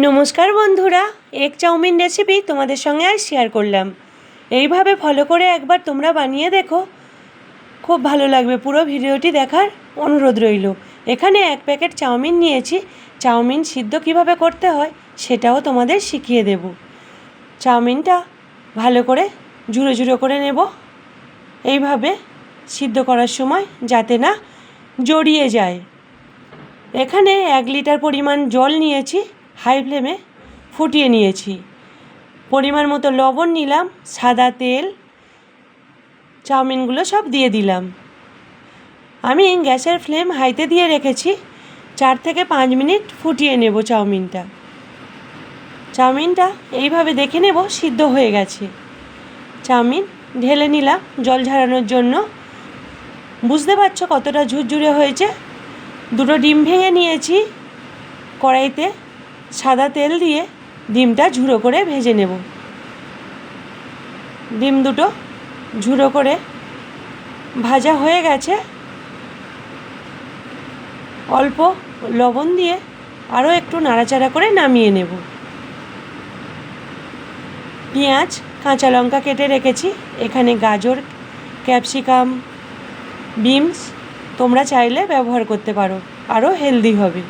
নমস্কার বন্ধুরা egg chowmein recipe তোমাদের সঙ্গে আজ শেয়ার করলাম। এইভাবে ফলো করে একবার তোমরা বানিয়ে দেখো। খুব ভালো লাগবে, পুরো ভিডিওটি দেখার অনুরোধ রইল। এখানে এক প্যাকেট চাউমিন নিয়েছি। চাউমিন সিদ্ধ কীভাবে করতে হয় সেটাও তোমাদের শিখিয়ে দেব। চাউমিনটা ভালো করে ঝুড়ো ঝুড়ো করে নেব। এইভাবে সিদ্ধ করার সময় যাতে না জড়িয়ে যায়। এখানে এক লিটার পরিমাণ জল নিয়েছি। হাই ফ্লেমে ফুটিয়ে নিয়েছি। পরিমাণ মতো লবণ নিলাম, সাদা তেল, চাউমিনগুলো সব দিয়ে দিলাম। আমি গ্যাসের ফ্লেম হাইতে দিয়ে রেখেছি, চার থেকে পাঁচ মিনিট ফুটিয়ে নেব চাউমিনটা। চাউমিনটা এইভাবে দেখে নেব সিদ্ধ হয়ে গেছে। চাউমিন ঢেলে নিলাম জল ঝরানোর জন্য। বুঝতে পারছ কতটা ঝুরঝুরে হয়েছে? দুটো ডিম ভেঙে নিয়েছি কড়াইতে। সাদা তেল দিয়ে ডিমটা ঝুড়ো করে ভেজে নেব। ডিম দুটো ঝুড়ো করে ভাজা হয়ে গেছে। অল্প লবণ দিয়ে আরও একটু নাড়াচাড়া করে নামিয়ে নেব। পেঁয়াজ, কাঁচা লঙ্কা কেটে রেখেছি। এখানে গাজর, ক্যাপসিকাম, বিনস তোমরা চাইলে ব্যবহার করতে পারো। আরও হেলদি হবে।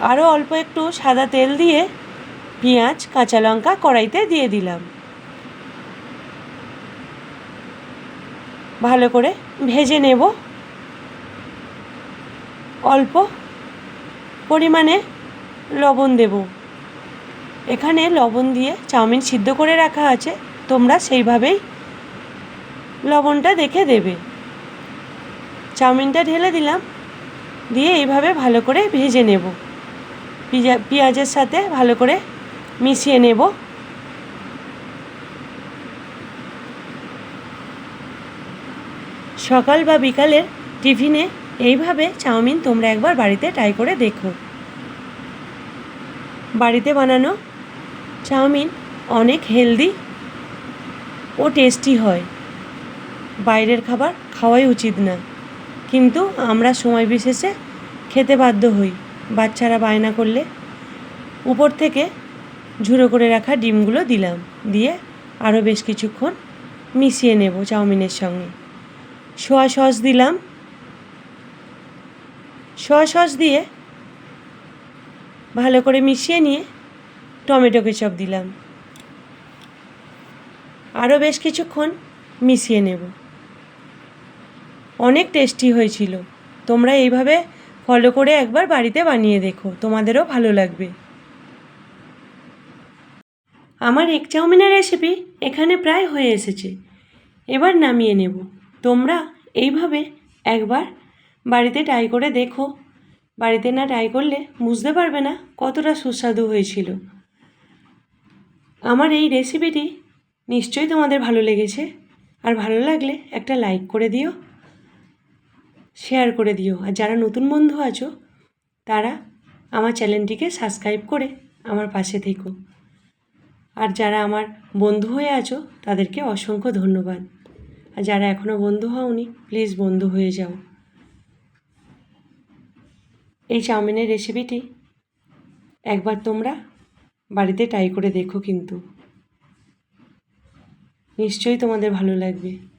আরও অল্প একটু সাদা তেল দিয়ে পেঁয়াজ, কাঁচা লঙ্কা কড়াইতে দিয়ে দিলাম। ভালো করে ভেজে নেব। অল্প পরিমাণে লবণ দেব। এখানে লবণ দিয়ে চাউমিন সিদ্ধ করে রাখা আছে, তোমরা সেইভাবেই লবণটা দেখে দেবে। চাউমিনটা ঢেলে দিলাম, দিয়ে এইভাবে ভালো করে ভেজে নেব। পিজা, পেঁয়াজের সাথে ভালো করে মিশিয়ে নেব। সকাল বা বিকালের টিফিনে এইভাবে চাউমিন তোমরা একবার বাড়িতে ট্রাই করে দেখো। বাড়িতে বানানো চাউমিন অনেক হেলদি ও টেস্টি হয়। বাইরের খাবার খাওয়াই উচিত না। কিন্তু আমরা সময় বিশেষে খেতে বাধ্য হই। বাচ্চারা বায়না করলে উপর থেকে ঝুড়ো করে রাখা ডিমগুলো দিলাম, দিয়ে আরও বেশ কিছুক্ষণ মিশিয়ে নেব চাউমিনের সঙ্গে। সোয়া সস দিলাম। সোয়া সস দিয়ে ভালো করে মিশিয়ে নিয়ে টমেটো কেচপ দিলাম। আরও বেশ কিছুক্ষণ মিশিয়ে নেব। অনেক টেস্টি হয়েছিল। তোমরা এইভাবে ফলো করে একবার বাড়িতে বানিয়ে দেখো, তোমাদেরও ভালো লাগবে। আমার এক চাউমিনের রেসিপি এখানে প্রায় হয়ে এসেছে। এবার নামিয়ে নেব। তোমরা এইভাবে একবার বাড়িতে ট্রাই করে দেখো। বাড়িতে না ট্রাই করলে বুঝতে পারবে না কতটা সুস্বাদু হয়েছিল। আমার এই রেসিপিটি নিশ্চয়ই তোমাদের ভালো লেগেছে। আর ভালো লাগলে একটা লাইক করে দিও। শেয়ার করে দিও। আর যারা নতুন বন্ধু আছো, তারা আমার চ্যানেলটিকে সাবস্ক্রাইব করে আমার পাশে থেকো। আর যারা আমার বন্ধু হয়ে আছো, তাদেরকে অসংখ্য ধন্যবাদ। আর যারা এখনও বন্ধু হওনি প্লিজ বন্ধু হয়ে যাও। এই চাউমিনের রেসিপিটি একবার তোমরা বাড়িতে ট্রাই করে দেখো কিন্তু। নিশ্চয়ই তোমাদের ভালো লাগবে।